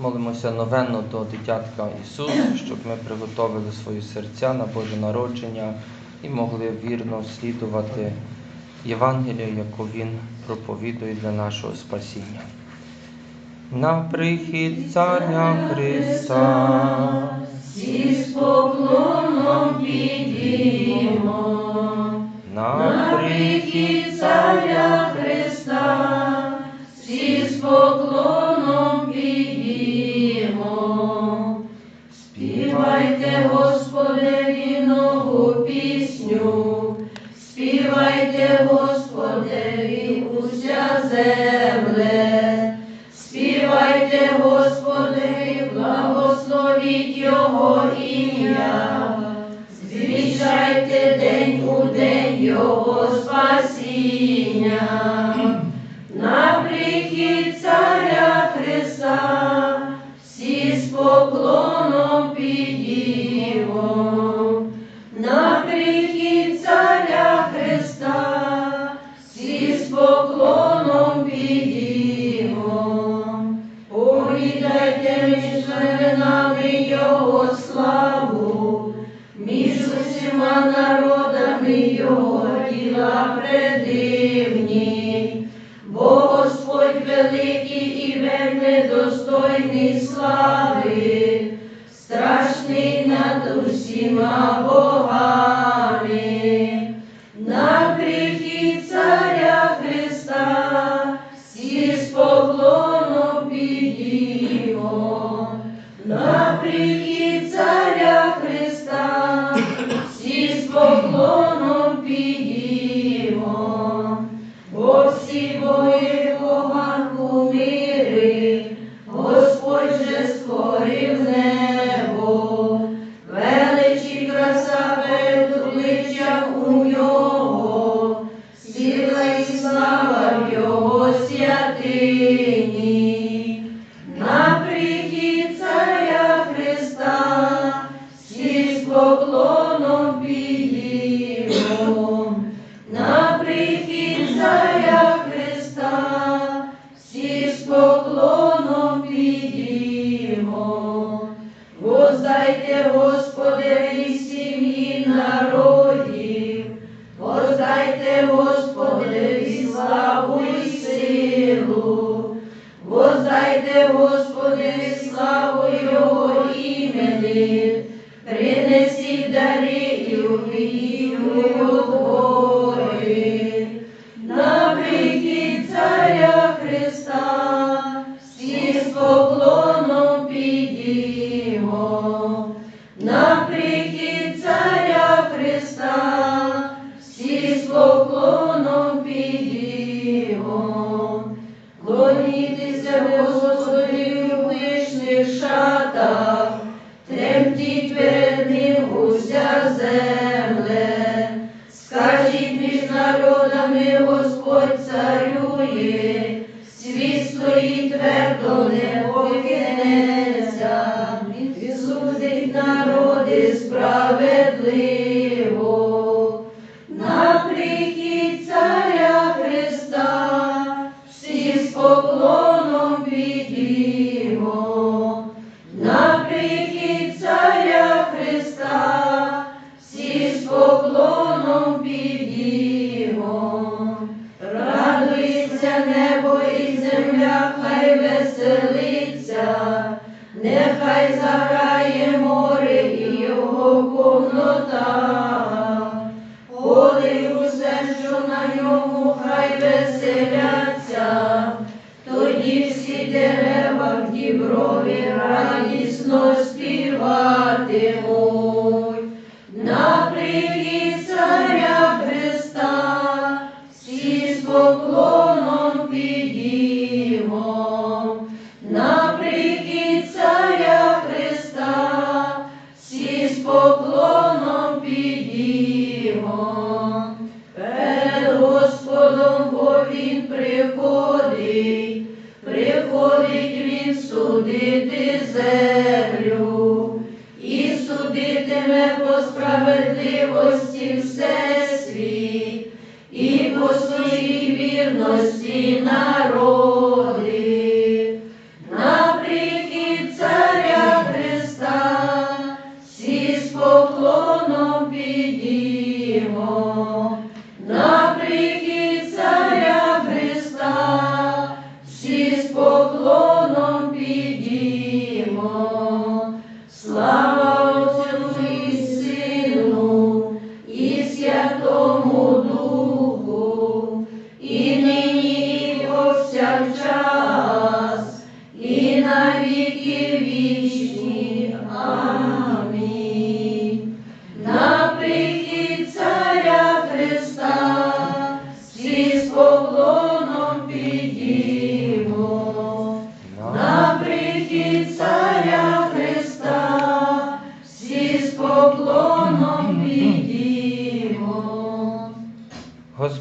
Молимося новенно до дитятка Ісус, щоб ми приготовили свої серця на Боже народження і могли вірно слідувати Євангелію, яку Він проповідує для нашого спасіння. На прихід Царя Христа, Всі з поклоном підіймо, на на прихід Царя Христа, поклоном підіймо. На прихід Царя Христа всі з поклоном підіймо. Повідайте між племенами Його славу, між усіма народами Його діла предивні. Над усіма принесіть дари і увійдіть у На прихід Царя Христа з поклоном підіймо. На Царя Христа всі з поклоном. Радується небо і земля, хай веселиться, нехай заграє море і його повнота. Води усе, що на ньому, хай веселяться, і по своїй вірності народи. Georgia.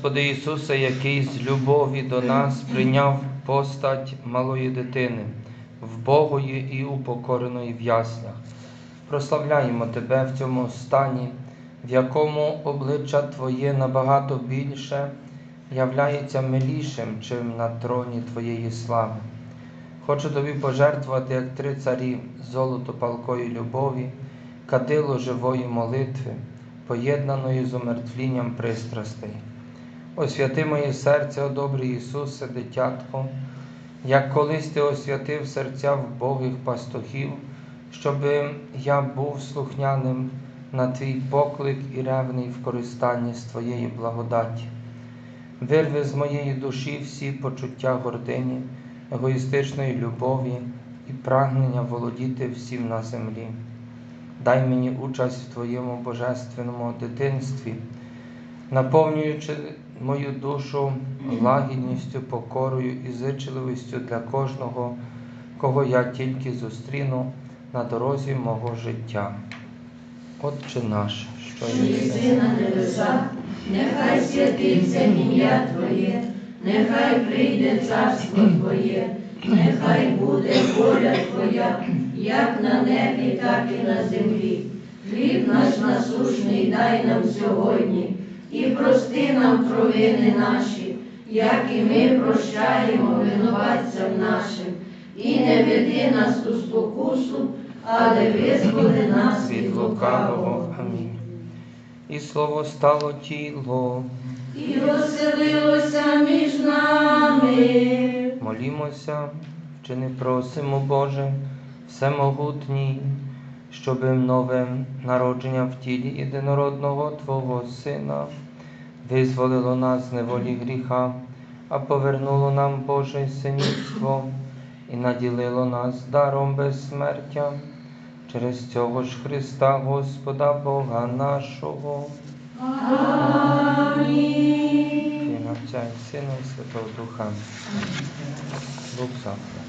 Господи Ісусе, який з любові до нас прийняв постать малої дитини, вбогої і упокореної в яслях. Прославляємо Тебе в цьому стані, в якому обличчя Твоє набагато більше являється милішим, чим на троні Твоєї слави. Хочу тобі пожертвувати, як три царі, золото палкої любові, кадило живої молитви, поєднаної з умертвлінням пристрастей. Освяти моє серце, о добрий Ісусе, дитятко, як колись Ти освятив серця вбогих пастухів, щоби я був слухняним на Твій поклик і ревний в користанні з Твоєї благодаті. Вирви з моєї душі всі почуття гордині, егоїстичної любові і прагнення володіти всім на землі. Дай мені участь в Твоєму божественному дитинстві, наповнюючи мою душу лагідністю, покорою і зичливістю для кожного, кого я тільки зустріну на дорозі мого життя. Отче наш, що єси на небесах, нехай святиться ім'я Твоє, нехай прийде царство Твоє, нехай буде воля Твоя, як на небі, так і на землі. Хліб наш насушний дай нам сьогодні, і прости нам провини наші, як і ми прощаємо винуватцям нашим, і не веди нас у спокусу, але визволи нас від лукавого. Амінь. І слово стало тіло. і розселилося між нами. Молімося, вчини просимо, Боже, всемогутній, щоби нове народження в тілі єдинородного Твого Сина визволило нас з неволі гріха, а повернуло нам Боже синівство і наділило нас даром безсмертя через цього ж Христа Господа Бога нашого. Амінь. Отця і Сина і Святого Духа. Бог захват.